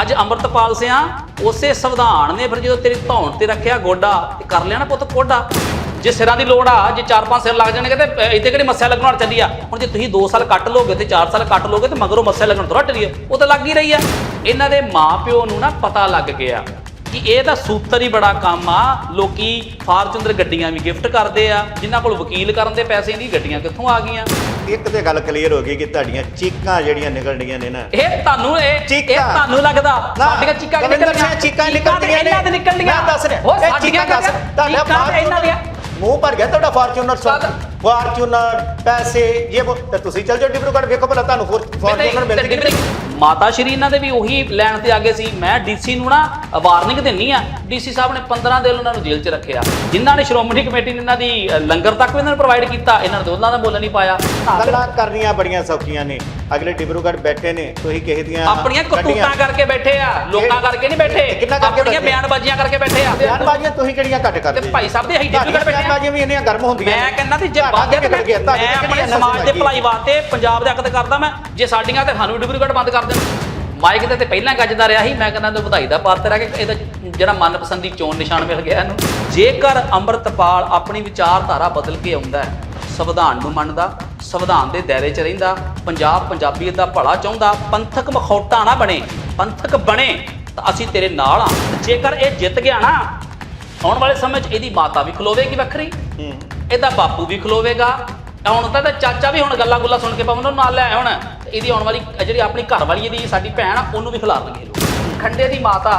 ਅੱਜ ਅੰਮ੍ਰਿਤਪਾਲ ਸਿਆ ਉਸੇ ਸੰਵਿਧਾਨ ਨੇ ਫਿਰ ਜਦੋਂ ਤੇਰੀ ਧੌਣ ਤੇ ਰੱਖਿਆ ਗੋਡਾ ਤੇ ਕਰ ਲਿਆ ਨਾ ਪੁੱਤ ਕੋਡਾ ਜੇ ਸਿਰਾਂ ਦੀ ਲੋੜ ਆ ਜੇ 4-5 ਸਿਰ ਲੱਗ ਜਾਣਗੇ ਤੇ ਅ, ਇੱਥੇ ਕਿਹੜੀ ਮੱਸਿਆ ਲੱਗਣ ਵਾਲੀ ਚੱਲੀ ਆ? ਹੁਣ ਜੇ ਤੁਸੀਂ 2 ਸਾਲ ਕੱਟ ਲੋਗੇ ਤੇ 4 ਸਾਲ ਕੱਟ ਲੋਗੇ ਤੇ ਮਗਰੋਂ ਮੱਸਿਆ ਲੱਗਣ ਥੋੜਾ ਟਰੀ ਉਹ ਤਾਂ ਲੱਗ ਹੀ ਰਹੀ ਆ। ਇਹਨਾਂ ਦੇ ਮਾਪਿਓ ਨੂੰ ਨਾ ਪਤਾ ਲੱਗ ਗਿਆ। ਕਿ ਇਹ ਤਾਂ ਸੂਤਰ ਹੀ ਬੜਾ ਕੰਮ ਆ। ਲੋਕੀ ਫਾਰਚੂਨਰ ਗੱਡੀਆਂ ਵੀ ਗਿਫਟ ਕਰਦੇ ਆ। ਜਿਨ੍ਹਾਂ ਕੋਲ ਵਕੀਲ ਕਰਨ ਦੇ ਪੈਸੇ ਨਹੀਂ ਗੱਡੀਆਂ ਕਿੱਥੋਂ ਆ ਗਈਆਂ? ਇੱਕ ਤੇ ਗੱਲ ਕਲੀਅਰ ਹੋ ਗਈ ਕਿ ਤੁਹਾਡੀਆਂ ਚੀਕਾਂ ਜਿਹੜੀਆਂ ਨਿਕਲਣੀਆਂ ਨੇ ਨਾ। ਇਹ ਤੁਹਾਨੂੰ ਇਹ ਇਹ। ਤੁਹਾਨੂੰ ਲੱਗਦਾ? ਸਾਡੀਆਂ ਚੀਕਾਂ ਨਿਕਲਦੀਆਂ ਚੀਕਾਂ ਨਿਕਲਦੀਆਂ ਨੇ। ਇਹਨਾਂ ਦੇ ਨਿਕਲਦੀਆਂ। ਮੈਂ ਦੱਸ ਰਿਹਾ ਇਹ ਚੀਕਾਂ ਦੱਸ ਤੁਹਾਡਾ ਇਹਨਾਂ ਦੀਆਂ। ਮੂੰਹ ਭਰ ਗਿਆ ਤੁਹਾਡਾ ਫਾਰਚੂਨਰ ਸੋ। ਸਾਡਾ- ਫਾਰਚੂਨਰ ਪੈਸੇ ਇਹ ਤੇ ਤੁਸੀਂ ਚੱਲ ਜਾਓ ਡਿਬਰੂਗੜ੍ਹ ਵੇਖੋ ਭਲਾ ਤੁਹਾਨੂੰ ਫਾਰਚੂਨਰ ਕਿ ਨਹੀਂ ਮਾਤਾ ਸ਼੍ਰੀ ਇਹਨਾਂ ਦੇ ਵੀ ਉਹੀ ਲੈਣ ਤੇ ਆਗੇ ਸੀ। ਮੈਂ ਡੀਸੀ ਨੂੰ ਨਾ ਵਾਰਨਿੰਗ ਦਿੰਨੀ ਆ। ਡੀਸੀ ਸਾਹਿਬ ਨੇ 15 ਦਿਨ ਉਹਨਾਂ ਨੂੰ ਜੇਲ੍ਹ 'ਚ ਰੱਖਿਆ। ਜਿਨ੍ਹਾਂ ਨੇ ਸ਼੍ਰੋਮਣੀ ਕਮੇਟੀ ਨੇ ਇਹਨਾਂ ਦੀ ਲੰਗਰ ਤੱਕ ਵੀ ਇਹਨਾਂ ਨੂੰ ਪ੍ਰੋਵਾਈਡ ਕੀਤਾ। ਇਹਨਾਂ ਨੇ ਉਹਨਾਂ ਦਾ ਮੁੱਲ ਨਹੀਂ ਪਾਇਆ। ਗੱਲਾਂ ਕਰਨੀਆਂ ਬੜੀਆਂ ਸੌਖੀਆਂ ਨੇ। ਅਗਲੇ ਡਿਬਰੂਗੜ੍ਹ ਬੈਠੇ ਨੇ। ਤੁਸੀਂ ਕਿਸੇ ਦੀਆਂ ਆਪਣੀਆਂ ਕਰਤੂਤਾਂ ਕਰਕੇ ਬੈਠੇ ਆ। ਲੋਕਾਂ ਕਰਕੇ ਨਹੀਂ ਬੈਠੇ। ਬਿਆਨਬਾਜ਼ੀਆਂ ਕਰਕੇ ਬੈਠੇ ਆ ਬਿਆਨਬਾਜ਼ੀਆਂ ਤੁਸੀਂ ਕਿਹੜੀਆਂ ਘੱਟ ਕਰਦੇ ਤੇ ਭਾਈ ਸਾਹਿਬ ਦੇ ਅਸੀਂ ਡਿਬਰੂਗੜ੍ਹ ਬੈਠੇ ਬਿਆਨਬਾਜ਼ੀਆਂ ਵੀ ਇੰਨੀਆਂ ਗਰਮ ਹੁੰਦੀਆਂ ਮੈਂ। ਕਹਿੰਦਾ ਤੇ ਜੇ ਗਿਆ? ਤੁਹਾਡੇ ਮੈਂ ਤੇ ਆਪਣੇ ਸਮਾਜ ਦੇ? ਭਲਾਈ ਵਾਸਤੇ ਪੰਜਾਬ ਦੇ ਹੱਕ ਤੇ ਕਰਦਾ ਮੈਂ ਜੇ ਸਾਡੀਆਂ ਤੇ ਸਾਨੂੰ ਡਿਬਰੂਗੜ੍ਹ ਬੰਦ ਕਰ ਦੇਣ ਮਾਈਕ ਤੇ ਤੇ ਪਹਿਲਾਂ ਗੱਜਦਾ ਰਿਹਾ ਸੀ ਮੈਂ ਕਹਿੰਦਾ ਤੇ ਵਧਾਈ ਦਾ ਪਾਤਰ ਹੈ ਕਿ ਇਹਦਾ ਜਿਹੜਾ ਮਨਪਸੰਦੀ ਚੋਣ ਨਿਸ਼ਾਨ ਮਿਲ ਗਿਆ ਇਹਨੂੰ ਜੇਕਰ ਅੰਮ੍ਰਿਤਪਾਲ ਆਪਣੀ ਵਿਚਾਰਧਾਰਾ ਬਦਲ ਕੇ ਆਉਂਦਾ ਹੈ ਸੰਵਿਧਾਨ ਨੂੰ ਮੰਨਦਾ ਸੰਵਿਧਾਨ ਦੇ ਦਾਇਰੇ 'ਚ ਰਹਿੰਦਾ ਪੰਜਾਬ ਪੰਜਾਬੀਅਤ ਦਾ ਭਲਾ ਚਾਹੁੰਦਾ ਪੰਥਕ ਮਖੌਟਾ ਨਾ ਬਣੇ ਪੰਥਕ ਬਣੇ ਤਾਂ ਅਸੀਂ ਤੇਰੇ ਨਾਲ ਆ। ਜੇਕਰ ਇਹ ਜਿੱਤ ਗਿਆ ਨਾ ਆਉਣ ਵਾਲੇ ਸਮੇਂ 'ਚ ਇਹਦੀ ਮਾਤਾ ਵੀ ਖਲੋਵੇਗੀ ਵੱਖਰੀ। ਹੂੰ। ਇਹਦਾ ਬਾਪੂ ਵੀ ਖਲੋਵੇਗਾ। ਹੁਣ ਤਾਂ ਇਹਦਾ ਚਾਚਾ ਵੀ ਹੁਣ ਗੱਲਾਂ ਗੁੱਲਾਂ ਸੁਣ ਕੇ ਨੂੰ ਨਾਲ ਲੈ ਹੁਣ। ਇਹਦੀ ਆਉਣ ਵਾਲੀ ਜਿਹੜੀ ਆਪਣੀ ਘਰ ਵਾਲੀ ਇਹਦੀ ਸਾਡੀ ਭੈਣ ਆ ਉਹਨੂੰ ਵੀ ਖਿਲਾਰ ਲਗੇ ਖੰਡੇ ਦੀ ਮਾਤਾ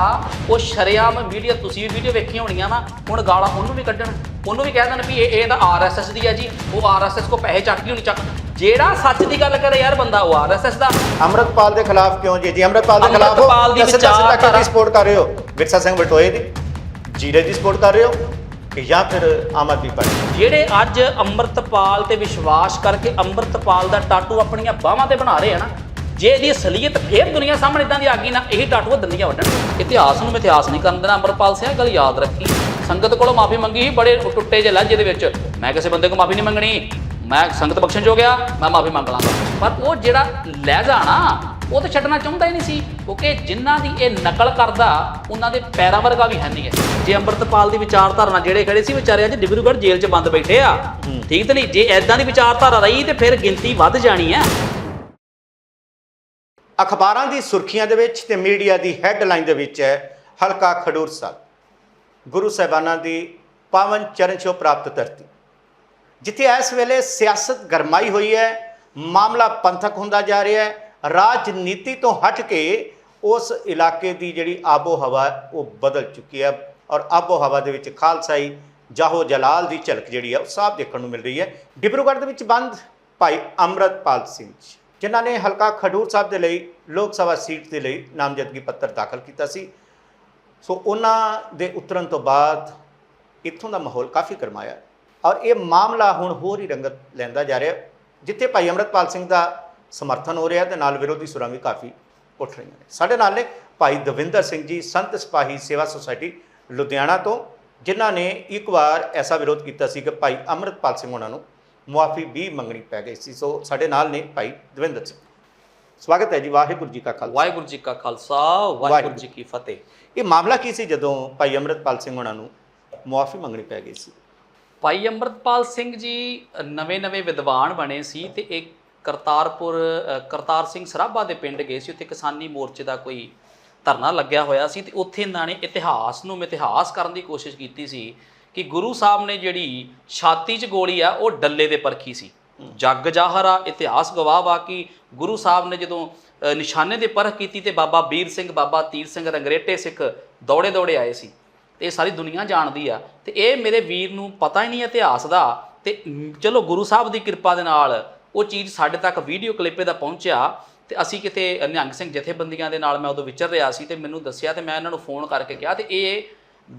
ਉਹ ਸ਼ਰਿਆਮ ਵੀਡੀਓ ਤੁਸੀਂ ਵੀ ਵੀਡੀਓ ਵੇਖੀਆਂ ਹੋਣੀਆਂ ਵਾ ਹੁਣ ਗਾਲਾਂ ਉਹਨੂੰ ਵੀ ਕੱਢਣ। ਉਹਨੂੰ ਵੀ ਕਹਿ ਦੇਣ ਵੀ ਇਹ ਇਹ ਤਾਂ ਆਰਐਸਐਸ ਦੀ ਆ ਜੀ। ਉਹ ਆਰਐਸਐਸ ਕੋ ਪੈਸੇ ਚੱਕ ਗਈ ਹੋਣੀ ਚੱਕ। ਜਿਹੜਾ ਸੱਚ ਦੀ ਗੱਲ ਕਰੇ ਯਾਰ ਬੰਦਾ ਉਹ ਆਰਐਸਐਸ ਦਾ। ਅੰਮ੍ਰਿਤਪਾਲ ਦੇ ਖਿਲਾਫ ਕਿਉਂ ਜੀ? ਜੀ ਅੰਮ੍ਰਿਤਪਾਲ ਦੇ ਖਿਲਾਫ ਅੰਮ੍ਰਿਤਪਾਲ ਦੀ ਸਿੱਧਾ ਸਿੱਧਾ ਕਿਹਦੀ ਸਪੋਰਟ ਕਰ ਰਹੇ ਹੋ। ਵਿਰਸਾ ਸਿੰਘ ਬਟੋਏ ਦੀ। ਜੀਰੇ ਦੀ ਸਪੋਰਟ ਕਰ ਰਹੇ ਹੋ ਕਿ ਜਾਂ ਫਿਰ ਆਮ ਆਦਮੀ ਪਾਰਟੀ? ਜਿਹੜੇ ਅੱਜ ਅੰਮ੍ਰਿਤਪਾਲ ਤੇ ਵਿਸ਼ਵਾਸ ਕਰਕੇ ਅੰਮ੍ਰਿਤਪਾਲ ਦਾ ਟਾਟੂ ਆਪਣੀਆਂ ਬਾਹਾਂ ਤੇ ਬਣਾ ਰਹੇ ਆ ਨਾ ਜੇ ਇਹਦੀ ਅਸਲੀਅਤ ਫੇਰ ਦੁਨੀਆ ਸਾਹਮਣੇ ਇਦਾਂ ਦੀ ਆ ਗਈ ਨਾ ਇਹੀ ਟਾਟੂ ਉਹ ਦੰਦੀਆਂ ਵੱਢਣ। ਇਤਿਹਾਸ ਨੂੰ ਇਤਿਹਾਸ ਨਹੀਂ ਕਰਨ ਦੇਣਾ ਅੰਮ੍ਰਿਤਪਾਲ ਸਿੰਘ ਇਹ ਗੱਲ ਯਾਦ ਰੱਖੀ। ਸੰਗਤ ਕੋਲੋਂ ਮਾਫੀ ਮੰਗੀ ਸੀ ਬੜੇ ਟੁੱਟੇ ਜਿਹੇ ਲਹਿਜੇ ਦੇ ਵਿੱਚ। ਮੈਂ ਕਿਸੇ ਬੰਦੇ ਕੋਲ ਮਾਫੀ ਨਹੀਂ ਮੰਗਣੀ। ਮੈਂ ਸੰਗਤ ਬਖਸ਼ਣ ਜੋ ਗਿਆ ਮੈਂ ਮਾਫੀ ਮੰਗ ਲਾਂਗਾ। ਪਰ ਉਹ ਜਿਹੜਾ ਲਹਿਜਾ ਨਾ ਉਹ ਤਾਂ ਛੱਡਣਾ ਚਾਹੁੰਦਾ ਹੀ ਨਹੀਂ ਸੀ। ਕਿਉਂਕਿ ਜਿਨ੍ਹਾਂ ਦੀ ਇਹ ਨਕਲ ਕਰਦਾ ਉਹਨਾਂ ਦੇ ਪੈਰਾਂ ਵਰਗਾ ਵੀ ਹੈ ਨਹੀਂ ਹੈ ਜੇ ਅੰਮ੍ਰਿਤਪਾਲ ਦੀ ਵਿਚਾਰਧਾਰਾ ਜਿਹੜੇ ਖੜੇ ਸੀ ਵਿਚਾਰੇ ਅੱਜ ਡਿਬਰੂਗੜ੍ਹ ਜੇਲ੍ਹ 'ਚ ਬੰਦ ਬੈਠੇ ਆ। ਠੀਕ ਤੇ ਨਹੀਂ ਜੇ ਐਦਾਂ ਦੀ ਵਿਚਾਰਧਾਰਾ ਰਹੀ ਤੇ ਫਿਰ ਗਿਣਤੀ ਵੱਧ ਜਾਣੀ ਹੈ ਅਖਬਾਰਾਂ ਦੀ ਸੁਰਖੀਆਂ ਦੇ ਵਿੱਚ ਤੇ ਮੀਡੀਆ ਦੀ ਹੈੱਡਲਾਈਨ ਦੇ ਵਿੱਚ ਹੈ ਹਲਕਾ ਖਡੂਰ ਸਾਹਿਬ ਗੁਰੂ ਸਾਹਿਬਾਨਾਂ ਦੀ ਪਾਵਨ ਚਰਨ ਛੋ ਪ੍ਰਾਪਤ ਧਰਤੀ। ਜਿੱਥੇ ਇਸ ਵੇਲੇ ਸਿਆਸਤ ਗਰਮਾਈ ਹੋਈ ਹੈ ਮਾਮਲਾ ਪੰਥਕ ਹੁੰਦਾ ਜਾ ਰਿਹਾ ਹੈ ਰਾਜਨੀਤੀ ਤੋਂ ਹਟ ਕੇ ਉਸ ਇਲਾਕੇ ਦੀ ਜਿਹੜੀ ਆਬੋ ਹਵਾ ਉਹ ਬਦਲ ਚੁੱਕੀ ਹੈ ਔਰ ਆਬੋ ਹਵਾ ਦੇ ਵਿੱਚ ਖਾਲਸਾਈ ਜਾਹੋ ਜਲਾਲ ਦੀ ਝਲਕ ਜਿਹੜੀ ਹੈ ਉਹ ਸਾਫ਼ ਦੇਖਣ ਨੂੰ ਮਿਲ ਰਹੀ ਹੈ। ਡਿਬਰੂਗੜ੍ਹ ਦੇ ਵਿੱਚ ਬੰਦ ਭਾਈ ਅੰਮ੍ਰਿਤਪਾਲ ਸਿੰਘ ਜੀ, ਜਿਨ੍ਹਾਂ ਨੇ ਹਲਕਾ ਖਡੂਰ ਸਾਹਿਬ ਦੇ ਲਈ ਲੋਕ ਸਭਾ ਸੀਟ ਦੇ ਲਈ ਨਾਮਜ਼ਦਗੀ ਪੱਤਰ ਦਾਖਲ ਕੀਤਾ ਸੀ। ਸੋ ਉਹਨਾਂ ਦੇ ਉਤਰਨ ਤੋਂ ਬਾਅਦ ਇੱਥੋਂ ਦਾ ਮਾਹੌਲ ਕਾਫੀ ਗਰਮਾਇਆ। ਔਰ ਇਹ ਮਾਮਲਾ ਹੁਣ ਹੋਰ ਹੀ ਰੰਗਤ ਲੈਂਦਾ ਜਾ ਰਿਹਾ, ਜਿੱਥੇ ਭਾਈ ਅੰਮ੍ਰਿਤਪਾਲ ਸਿੰਘ ਦਾ ਸਮਰਥਨ ਹੋ ਰਿਹਾ ਤੇ ਨਾਲ ਵਿਰੋਧੀ ਸੁਰਾਂ ਵੀ ਕਾਫੀ ਉੱਠ ਰਹੀਆਂ ਨੇ। ਸਾਡੇ ਨਾਲ ਨੇ ਭਾਈ ਦਵਿੰਦਰ ਸਿੰਘ ਜੀ, ਸੰਤ ਸਿਪਾਹੀ ਸੇਵਾ ਸੁਸਾਇਟੀ ਲੁਧਿਆਣਾ ਤੋਂ, ਜਿਨ੍ਹਾਂ ਨੇ ਇੱਕ ਵਾਰ ਐਸਾ ਵਿਰੋਧ ਕੀਤਾ ਸੀ ਕਿ ਭਾਈ ਅੰਮ੍ਰਿਤਪਾਲ ਸਿੰਘ ਉਹਨਾਂ ਨੂੰ ਮੁਆਫੀ ਵੀ ਮੰਗਣੀ ਪੈ ਗਈ ਸੀ। ਸੋ ਸਾਡੇ ਨਾਲ ਨੇ ਭਾਈ ਦਵਿੰਦਰ ਸਿੰਘ। ਸਵਾਗਤ ਹੈ ਜੀ ਵਾਹਿਗੁਰੂ ਜੀ ਕਾ ਖਾਲਸਾ। ਵਾਹਿਗੁਰੂ ਜੀ ਕਾ ਖਾਲਸਾ ਵਾਹਿਗੁਰੂ ਜੀ ਕੀ ਫਤਿਹ। ਇਹ ਮਾਮਲਾ ਕੀ ਸੀ ਜਦੋਂ ਭਾਈ ਅੰਮ੍ਰਿਤਪਾਲ ਸਿੰਘ ਉਹਨਾਂ ਨੂੰ ਮੁਆਫੀ ਮੰਗਣੀ ਪੈ ਗਈ ਸੀ? ਭਾਈ ਅੰਮ੍ਰਿਤਪਾਲ ਸਿੰਘ ਜੀ ਨਵੇਂ-ਨਵੇਂ ਵਿਦਵਾਨ ਬਣੇ ਸੀ ਤੇ ਇੱਕ ਕਰਤਾਰਪੁਰ ਕਰਤਾਰ ਸਿੰਘ ਸਰਾਭਾ ਦੇ ਪਿੰਡ ਗਏ ਸੀ। ਉੱਥੇ ਕਿਸਾਨੀ ਮੋਰਚੇ ਦਾ ਕੋਈ ਧਰਨਾ ਲੱਗਿਆ ਹੋਇਆ ਸੀ ਤੇ ਉੱਥੇ ਇਹਨਾਂ ਨੇ ਇਤਿਹਾਸ ਨੂੰ ਇਤਿਹਾਸ ਕਰਨ ਦੀ ਕੋਸ਼ਿਸ਼ ਕੀਤੀ ਸੀ। ਕਿ ਗੁਰੂ ਸਾਹਿਬ ਨੇ ਜਿਹੜੀ ਛਾਤੀ 'ਚ ਗੋਲੀ ਆ, ਉਹ ਡੱਲੇ ਦੇ ਪਰਖੀ ਸੀ। ਜੱਗ ਜਾਹਰ ਆ ਇਤਿਹਾਸ ਗਵਾਹ ਵਾ ਕਿ ਗੁਰੂ ਸਾਹਿਬ ਨੇ ਜਦੋਂ ਨਿਸ਼ਾਨੇ ਦੇ ਪਰਖ ਕੀਤੀ ਤੇ ਬਾਬਾ ਵੀਰ ਸਿੰਘ, ਬਾਬਾ ਤੀਰ ਸਿੰਘ ਰੰਗਰੇਟੇ ਸਿੱਖ ਦੌੜੇ ਦੌੜੇ ਆਏ ਸੀ। ਤੇ ਇਹ ਸਾਰੀ ਦੁਨੀਆ ਜਾਣਦੀ ਆ। ਤੇ ਇਹ ਮੇਰੇ ਵੀਰ ਨੂੰ ਪਤਾ ਹੀ ਨਹੀਂ ਇਤਿਹਾਸ ਦਾ। ਤੇ ਚਲੋ ਗੁਰੂ ਸਾਹਿਬ ਦੀ ਕਿਰਪਾ ਦੇ ਨਾਲ ਉਹ ਚੀਜ਼ ਸਾਡੇ ਤੱਕ ਵੀਡੀਓ ਕਲਿੱਪੇ ਦਾ ਪਹੁੰਚਿਆ। ਤੇ ਅਸੀਂ ਕਿਤੇ ਨਿਹੰਗ ਸਿੰਘ ਜਥੇਬੰਦੀਆਂ ਦੇ ਨਾਲ ਮੈਂ ਉਦੋਂ ਵਿਚਰ ਰਿਹਾ ਸੀ ਤੇ ਮੈਨੂੰ ਦੱਸਿਆ ਤੇ ਮੈਂ ਇਹਨਾਂ ਨੂੰ ਫੋਨ ਕਰਕੇ ਕਿਹਾ ਤੇ ਇਹ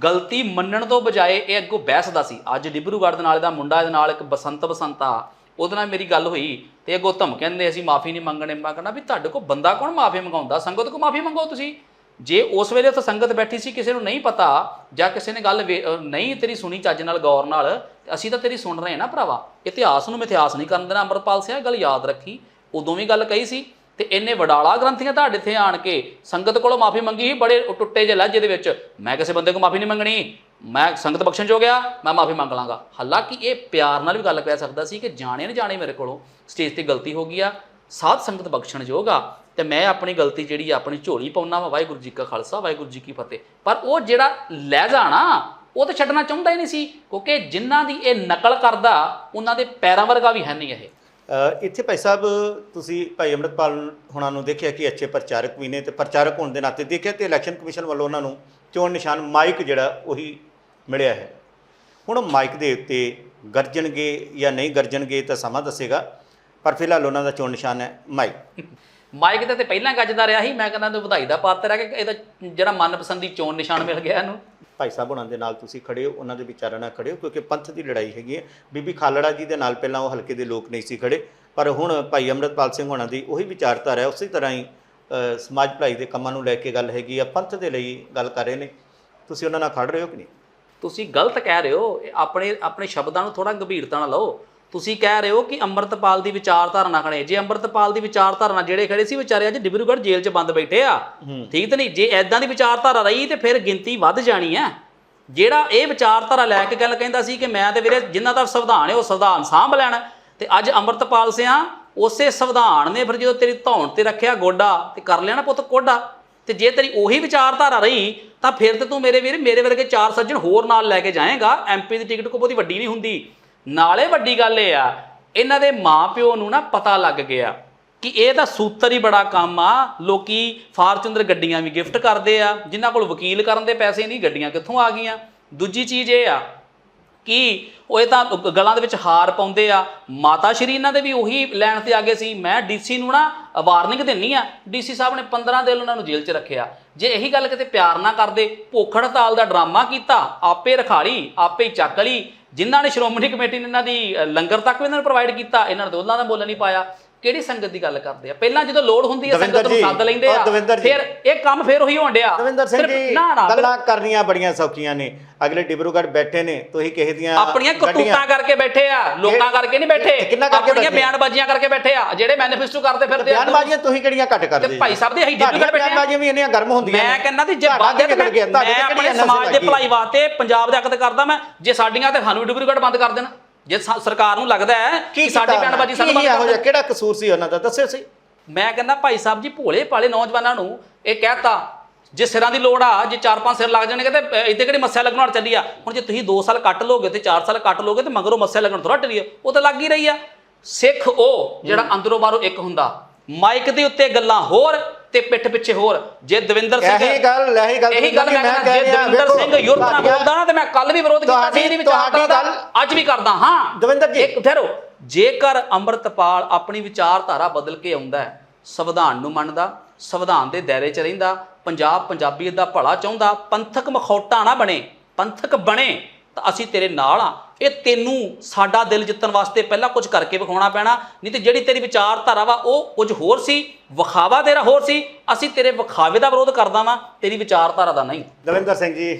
ਗਲਤੀ ਮੰਨਣ ਤੋਂ ਬਜਾਏ ਇਹ ਅੱਗੋਂ ਬਹਿਸਦਾ ਸੀ। ਅੱਜ ਡਿਬਰੂਗੜ੍ਹ ਦੇ ਨਾਲ ਇਹਦਾ ਮੁੰਡਾ, ਇਹਦੇ ਨਾਲ ਇੱਕ ਬਸੰਤ ਬਸੰਤਾ, ਉਹਦੇ ਨਾਲ ਮੇਰੀ ਗੱਲ ਹੋਈ ਤੇ ਅੱਗੋਂ ਧਮਕੀਆਂ ਦਿੰਦੇ ਅਸੀਂ ਮਾਫੀ ਨਹੀਂ ਮੰਗਣੇ। ਮੈਂ ਕਹਿੰਦਾ ਵੀ ਤੁਹਾਡੇ ਕੋਲ ਬੰਦਾ ਕੌਣ ਮਾਫੀ ਮੰਗਾਉਂਦਾ? ਸੰਗਤ ਕੋ ਮਾਫੀ ਮੰਗੋ ਤੁਸੀਂ। ਜੇ ਉਸ ਵੇਲੇ ਉੱਥੇ ਸੰਗਤ ਬੈਠੀ ਸੀ, ਕਿਸੇ ਨੂੰ ਨਹੀਂ ਪਤਾ, ਜਾਂ ਕਿਸੇ ਨੇ ਗੱਲ ਵੇ- ਨਹੀਂ ਤੇਰੀ ਸੁਣੀ ਚੱਜ ਨਾਲ, ਗੌਰ ਨਾਲ ਅਸੀਂ ਤਾਂ ਤੇਰੀ ਸੁਣ ਰਹੇ ਹਾਂ ਨਾ ਭਰਾਵਾ। ਇਤਿਹਾਸ ਨੂੰ ਮਿਥਿਹਾਸ ਨਹੀਂ ਕਰਨ ਦੇਣਾ। ਅੰਮ੍ਰਿਤਪਾਲ ਸਿੰਘ ਇਹ ਗੱਲ ਯਾਦ ਰੱਖੀ। ਉਦੋਂ ਵੀ ਗੱਲ ਕਹੀ ਸੀ। ਤੇ ਇਹਨੇ ਵਡਾਲਾ ਗ੍ਰੰਥੀਆਂ ਤੁਹਾਡੇ ਇੱਥੇ ਆਣ ਕੇ ਸੰਗਤ ਕੋਲੋਂ ਮਾਫੀ ਮੰਗੀ ਸੀ, ਬੜੇ ਟੁੱਟੇ ਜਿਹੇ ਲਹਿਜੇ ਦੇ ਵਿੱਚ। ਮੈਂ ਕਿਸੇ ਬੰਦੇ ਕੋਲ ਮਾਫੀ ਨਹੀਂ ਮੰਗਣੀ। ਮੈਂ ਸੰਗਤ ਬਖਸ਼ਣ ਜੋ ਗਿਆ ਮੈਂ ਮਾਫੀ ਮੰਗ ਲਾਂਗਾ। ਹਾਲਾਂਕਿ ਇਹ ਪਿਆਰ ਨਾਲ ਵੀ ਗੱਲ ਕਹਿ ਸਕਦਾ ਸੀ ਕਿ ਜਾਣੇ ਨਾ ਜਾਣੇ ਮੇਰੇ ਕੋਲੋਂ ਸਟੇਜ ਤੇ ਗਲਤੀ ਹੋ ਗਈ ਆ, ਸਾਧ ਸੰਗਤ ਬਖਸ਼ਣ ਜੋਗਾ ਤੇ ਮੈਂ ਆਪਣੀ ਗਲਤੀ ਜਿਹੜੀ ਆ, ਆਪਣੀ ਝੋਲੀ ਪਾਉਣਾ ਵਾ, ਵਾਹਿਗੁਰੂ ਜੀ ਕਾ ਖਾਲਸਾ, ਵਾਹਿਗੁਰੂ ਜੀ ਕੀ ਫਤਿਹ। ਪਰ ਉਹ ਜਿਹੜਾ ਲਹਿਜਾ ਨਾ, ਉਹ ਤਾਂ ਛੱਡਣਾ ਚਾਹੁੰਦਾ ਹੀ ਨਹੀਂ ਸੀ, ਕਿਉਂਕਿ ਜਿਨ੍ਹਾਂ ਦੀ ਇਹ ਨਕਲ ਕਰਦਾ, ਉਹਨਾਂ ਦੇ ਪੈਰਾਂ ਵਰਗਾ ਵੀ ਹੈ ਨਹੀਂ ਇਹ। ਇੱਥੇ ਭਾਈ ਸਾਹਿਬ, ਤੁਸੀਂ ਭਾਈ ਅੰਮ੍ਰਿਤਪਾਲ ਹੁਣਾਂ ਨੂੰ ਦੇਖਿਆ ਕਿ ਅੱਛੇ ਪ੍ਰਚਾਰਕ ਵੀ ਨੇ ਤੇ ਪ੍ਰਚਾਰਕ ਹੋਣ ਦੇ ਨਾਤੇ ਦੇਖਿਆ ਤੇ ਇਲੈਕਸ਼ਨ ਕਮਿਸ਼ਨ ਵੱਲੋਂ ਉਹਨਾਂ ਨੂੰ ਚੋਣ ਨਿਸ਼ਾਨ ਮਾਈਕ ਜਿਹੜਾ ਉਹੀ ਮਿਲਿਆ ਹੈ। ਹੁਣ ਮਾਈਕ ਦੇ ਉੱਤੇ ਗਰਜਣਗੇ ਜਾਂ ਨਹੀਂ ਗਰਜਣਗੇ ਤਾਂ ਸਮਾਂ ਦੱਸੇਗਾ, ਪਰ ਫਿਲਹਾਲ ਉਹਨਾਂ ਦਾ ਚੋਣ ਨਿਸ਼ਾਨ ਹੈ ਮਾਈਕ। ਮਾਈਕ ਤੇ ਤੇ ਪਹਿਲਾਂ ਗੱਜਦਾ ਰਿਹਾ ਸੀ, ਮੈਂ ਕਹਿੰਦਾ ਤੂੰ ਵਧਾਈ ਦਾ ਪਾਤਰ ਹੈ ਕਿ ਇਹਦਾ ਜਿਹੜਾ ਮਨਪਸੰਦੀ ਚੋਣ ਨਿਸ਼ਾਨ ਮਿਲ ਗਿਆ ਇਹਨੂੰ। ਭਾਈ ਸਾਹਿਬ ਉਹਨਾਂ ਦੇ ਨਾਲ ਤੁਸੀਂ ਖੜੇ ਹੋ, ਉਹਨਾਂ ਦੇ ਵਿਚਾਰਾਂ ਨਾਲ ਖੜੇ ਹੋ, ਕਿਉਂਕਿ ਪੰਥ ਦੀ ਲੜਾਈ ਹੈਗੀ ਹੈ। ਬੀਬੀ ਖਾਲੜਾ ਜੀ ਦੇ ਨਾਲ ਪਹਿਲਾਂ ਉਹ ਹਲਕੇ ਦੇ ਲੋਕ ਨਹੀਂ ਸੀ ਖੜੇ, ਪਰ ਹੁਣ ਭਾਈ ਅੰਮ੍ਰਿਤਪਾਲ ਸਿੰਘ ਹੁਣਾਂ ਦੀ ਉਹੀ ਵਿਚਾਰਧਾਰਾ ਹੈ, ਉਸੇ ਤਰ੍ਹਾਂ ਹੀ ਸਮਾਜ ਭਲਾਈ ਦੇ ਕੰਮਾਂ ਨੂੰ ਲੈ ਕੇ ਗੱਲ ਹੈਗੀ ਆ, ਪੰਥ ਦੇ ਲਈ ਗੱਲ ਕਰ ਰਹੇ ਨੇ। ਤੁਸੀਂ ਉਹਨਾਂ ਨਾਲ ਖੜ ਰਹੇ ਹੋ ਕਿ ਨਹੀਂ? ਤੁਸੀਂ ਗਲਤ ਕਹਿ ਰਹੇ ਹੋ ਆਪਣੇ ਆਪਣੇ ਸ਼ਬਦਾਂ ਨੂੰ ਥੋੜਾ ਗੰਭੀਰਤਾ ਨਾਲ ਲਓ। ਤੁਸੀਂ ਕਹਿ ਰਹੇ ਹੋ ਕਿ ਅੰਮ੍ਰਿਤਪਾਲ ਦੀ ਵਿਚਾਰਧਾਰਾ ਨਾ ਖੜੇ ਜੇ ਅੰਮ੍ਰਿਤਪਾਲ ਦੀ ਵਿਚਾਰਧਾਰਾ ਨਾਲ ਜਿਹੜੇ ਖੜੇ ਸੀ ਵਿਚਾਰੇ ਅੱਜ ਡਿਬਰੂਗੜ੍ਹ ਜੇਲ੍ਹ 'ਚ ਬੰਦ ਬੈਠੇ ਆ। ਠੀਕ ਤੇ ਨਹੀਂ? ਜੇ ਐਦਾਂ ਦੀ ਵਿਚਾਰਧਾਰਾ ਰਹੀ ਤੇ ਫਿਰ ਗਿਣਤੀ ਵੱਧ ਜਾਣੀ ਹੈ ਜਿਹੜਾ ਇਹ ਵਿਚਾਰਧਾਰਾ ਲੈ ਕੇ ਗੱਲ ਕਹਿੰਦਾ ਸੀ ਕਿ ਮੈਂ ਤੇ ਵੀਰੇ ਜਿਨ੍ਹਾਂ ਦਾ ਸੰਵਿਧਾਨ ਹੈ ਉਹ ਸੰਵਿਧਾਨ ਸਾਂਭ ਲੈਣਾ। ਤੇ ਅੱਜ ਅੰਮ੍ਰਿਤਪਾਲ ਸਿਆਂ ਉਸੇ ਸੰਵਿਧਾਨ ਨੇ ਫਿਰ ਜਦੋਂ ਤੇਰੀ ਧੌਣ ਤੇ ਰੱਖਿਆ ਗੋਡਾ ਤੇ ਕਰ ਲਿਆ ਨਾ ਪੁੱਤ ਕੋਡਾ ਤੇ ਜੇ ਤੇਰੀ ਉਹੀ ਵਿਚਾਰਧਾਰਾ ਰਹੀ ਤਾਂ ਫਿਰ ਤੇ ਤੂੰ ਮੇਰੇ ਵੀਰ ਮੇਰੇ ਵਰਗੇ ਚਾਰ ਸੱਜਣ ਹੋਰ ਨਾਲ ਲੈ ਕੇ ਜਾਏਗਾ। ਐਮਪੀ ਦੀ ਟਿਕਟ ਕੋਈ ਬਹੁਤੀ ਵੱਡੀ ਨਹੀਂ ਹੁੰਦੀ। ਨਾਲੇ ਵੱਡੀ ਗੱਲ ਇਹ ਆ, ਇਹਨਾਂ ਦੇ ਮਾਪਿਓ ਨੂੰ ਨਾ ਪਤਾ ਲੱਗ ਗਿਆ ਕਿ ਇਹ ਤਾਂ ਸੂਤਰ ਹੀ ਬੜਾ ਕੰਮ ਆ। ਲੋਕੀ ਫਾਰਚੂਨਰ ਗੱਡੀਆਂ ਵੀ ਗਿਫਟ ਕਰਦੇ ਆ, ਜਿਨ੍ਹਾਂ ਕੋਲ ਵਕੀਲ ਕਰਨ ਦੇ ਪੈਸੇ ਨਹੀਂ, ਗੱਡੀਆਂ ਕਿੱਥੋਂ ਆ ਗਈਆਂ? ਦੂਜੀ ਚੀਜ਼ ਇਹ ਆ ਕਿ ਉਹ ਇਹ ਤਾਂ ਗਲਾਂ ਦੇ ਵਿੱਚ ਹਾਰ ਪਾਉਂਦੇ ਆ। ਮਾਤਾ ਸ਼੍ਰੀ ਇਹਨਾਂ ਦੇ ਵੀ ਉਹੀ ਲੈਣ ਤੇ ਆ ਗਏ ਸੀ। ਮੈਂ ਡੀਸੀ ਨੂੰ ਨਾ ਵਾਰਨਿੰਗ ਦਿੰਨੀ ਆ, ਡੀਸੀ ਸਾਹਿਬ ਨੇ 15 ਦਿਨ ਉਹਨਾਂ ਨੂੰ ਜੇਲ੍ਹ 'ਚ ਰੱਖਿਆ। ਜੇ ਇਹੀ ਗੱਲ ਕਿਤੇ ਪਿਆਰ ਨਾ ਕਰਦੇ, ਭੁੱਖ ਹੜਤਾਲ ਦਾ ਡਰਾਮਾ ਕੀਤਾ, ਆਪੇ ਰਖਾਲੀ, ਆਪੇ ਚੱਕ ਲਈ ਜਿਨ੍ਹਾਂ ਨੇ ਸ਼੍ਰੋਮਣੀ ਕਮੇਟੀ ਨੇ ਇਹਨਾਂ ਦੀ ਲੰਗਰ ਤੱਕ ਵੀ ਇਹਨਾਂ ਨੂੰ ਪ੍ਰੋਵਾਈਡ ਕੀਤਾ, ਇਹਨਾਂ ਨੇ ਦੋਲਾਂ ਦਾ ਮੁੱਲ ਨਹੀਂ ਪਾਇਆ। ਕਿਹੜੀ ਸੰਗਤ ਦੀ ਗੱਲ ਕਰਦੇ ਆ ਪਹਿਲਾਂ ਜਦੋਂ ਲੋੜ ਹੁੰਦੀ ਹੈ ਸੰਗਤ ਨੂੰ ਸੱਦ ਲੈਂਦੇ ਆ। ਫਿਰ ਇਹ ਕੰਮ ਫੇਰ ਉਹੀ ਹੋਣ ਡਿਆ ਦਵਿੰਦਰ ਸਿੰਘ ਜੀ ਗੱਲਾਂ ਕਰਨੀਆਂ ਬੜੀਆਂ ਸੌਖੀਆਂ ਨੇ ਅਗਲੇ ਡਿਬਰੂਗੜ੍ਹ ਬੈਠੇ ਨੇ ਤੁਸੀਂ ਕਿਸੇ ਦੀਆਂ ਆਪਣੀਆਂ ਕਰਤੂਤਾਂ ਕਰਕੇ ਬੈਠੇ ਆ ਲੋਕਾਂ ਕਰਕੇ ਨਹੀਂ ਬੈਠੇ ਆਪਣੀਆਂ? ਬਿਆਨਬਾਜ਼ੀਆਂ ਕਰਕੇ ਬੈਠੇ ਆ ਜਿਹੜੇ ਮੈਨੀਫੈਸਟੋ ਕਰਦੇ ਫਿਰਦੇ ਆ ਬਿਆਨਬਾਜ਼ੀਆਂ ਤੁਸੀਂ ਕਿਹੜੀਆਂ ਘੱਟ ਕਰਦੇ ਤੇ ਭਾਈ ਸਾਹਿਬ ਦੇ ਅਸੀਂ ਤੁਹਾਡੀਆਂ ਡਿਬਰੂਗੜ੍ਹ ਬੈਠੇ ਆ। ਬਿਆਨਬਾਜ਼ੀਆਂ ਵੀ ਇੰਨੀਆਂ ਗਰਮ ਹੁੰਦੀਆਂ ਮੈਂ। ਕਹਿੰਦਾ ਵੀ ਜੇ ਤੁਹਾਡਾ ਬਾਦੇ ਕੀ ਵਿਗੜ ਗਿਆ? ਤੁਹਾਡੇ ਮੈਂ ਤੇ ਆਪਣੇ ਸਮਾਜ ਦੇ? ਭਲਾਈ ਵਾਸਤੇ ਪੰਜਾਬ ਦੇ ਹੱਕ ਤੇ ਕਰਦਾ ਮੈਂ ਜੇ ਸਾਡੀਆਂ ਤੇ ਸਾਨੂੰ ਡਿਬਰੂਗੜ੍ਹ ਬੰਦ ਕਰ ਦੇਣ ਜੇ ਸਾ- ਸਰਕਾਰ ਨੂੰ ਲੱਗਦਾ ਹੈ ਕਿ ਸਾਡੀ ਕੀਤਾ? ਬਿਆਨਬਾਜ਼ੀ ਸਾਨੂੰ ਕੀ ਬੰਦ ਇਹੋ ਕਰ ਜਿਹਾ ਦੇਣ ਕਿਹੜਾ ਕਸੂਰ ਸੀ ਉਹਨਾਂ ਦਾ? ਦੱਸਿਓ ਸੀ। ਮੈਂ ਕਹਿੰਦਾ ਭਾਈ ਸਾਹਿਬ ਜੀ ਭੋਲੇ ਭਾਲੇ ਨੌਜਵਾਨਾਂ ਨੂੰ ਇਹ ਕਹਿਤਾ ਜੇ ਸਿਰਾਂ ਦੀ ਲੋੜ ਆ ਜੇ 4-5 ਸਿਰ ਲੱਗ ਜਾਣਗੇ ਤੇ ਅ, ਇੱਥੇ ਕਿਹੜੀ ਮੱਸਿਆ ਲੱਗਣ ਹਟ ਚੱਲੀ ਆ? ਹੁਣ ਜੇ ਤੁਸੀਂ 2 ਸਾਲ ਕੱਟ ਲੋਗੇ ਤੇ 4 ਸਾਲ ਕੱਟ ਲੋਗੇ ਤੇ ਮਗਰੋਂ ਮੱਸਿਆ ਲੱਗਣ ਥੋੜਾ ਟਰੀ ਉਹ ਤਾਂ ਲੱਗ ਹੀ ਰਹੀ ਆ। ਸਿੱਖ ਉਹ ਜਿਹੜਾ ਅੰਦਰੋਂ ਬਾਹਰੋਂ ਇੱਕ ਹੁੰਦਾ। ਮਾਈਕ ਦੇ ਉੱਤੇ ਗੱਲਾਂ ਹੋਰ ਤੇ ਪਿੱਠ ਪਿੱਛੇ ਹੋਰ। ਜੇ ਦਵਿੰਦਰ ਸਿੰਘ ਇਹੀ ਗੱਲ ਇਹੀ ਗੱਲ ਇਹੀ ਗੱਲ ਮੈਂ ਜੇ ਦਵਿੰਦਰ ਸਿੰਘ ਯੂਰਪ ਨਾਲ ਬੋਲਦਾ ਨਾ ਤੇ ਮੈਂ ਕੱਲ ਵੀ ਵਿਰੋਧ ਕੀਤਾ ਸੀ ਇਹਦੀ ਵਿਚਾਰਧਾਰਾ ਤੁਹਾਡੀ ਦਾ ਗੱਲ- ਅੱਜ ਵੀ ਕਰਦਾ ਹਾਂ। ਦਵਿੰਦਰ ਜੀ। ਇੱਕ ਠਹਿਰੋ। ਜੇਕਰ ਅੰਮ੍ਰਿਤਪਾਲ ਆਪਣੀ ਵਿਚਾਰਧਾਰਾ ਬਦਲ ਕੇ ਆਉਂਦਾ ਹੈ ਸੰਵਿਧਾਨ ਨੂੰ ਮੰਨਦਾ ਸੰਵਿਧਾਨ ਦੇ ਦਾਇਰੇ 'ਚ ਰਹਿੰਦਾ ਪੰਜਾਬ ਪੰਜਾਬੀਅਤ ਦਾ ਭਲਾ ਚਾਹੁੰਦਾ ਪੰਥਕ ਮਖੌਟਾ ਨਾ ਬਣੇ ਪੰਥਕ ਬਣੇ। ਤਾਂ ਅਸੀਂ ਤੇਰੇ ਨਾਲ ਆ ਇਹ ਤੈਨੂੰ ਸਾਡਾ ਦਿਲ ਜਿੱਤਣ ਵਾਸਤੇ ਪਹਿਲਾਂ ਕੁਝ ਕਰਕੇ ਵਿਖਾਉਣਾ ਪੈਣਾ। ਨਹੀਂ ਤੇ ਜਿਹੜੀ ਤੇਰੀ ਵਿਚਾਰਧਾਰਾ ਵਾ ਉਹ ਕੁਝ ਹੋਰ ਸੀ ਵਿਖਾਵਾ ਤੇਰਾ ਹੋਰ ਸੀ। ਅਸੀਂ ਤੇਰੇ ਵਿਖਾਵੇ ਦਾ ਵਿਰੋਧ ਕਰਦਾ ਵਾਂ ਤੇਰੀ ਵਿਚਾਰਧਾਰਾ ਦਾ ਨਹੀਂ। ਦਵਿੰਦਰ ਸਿੰਘ ਜੀ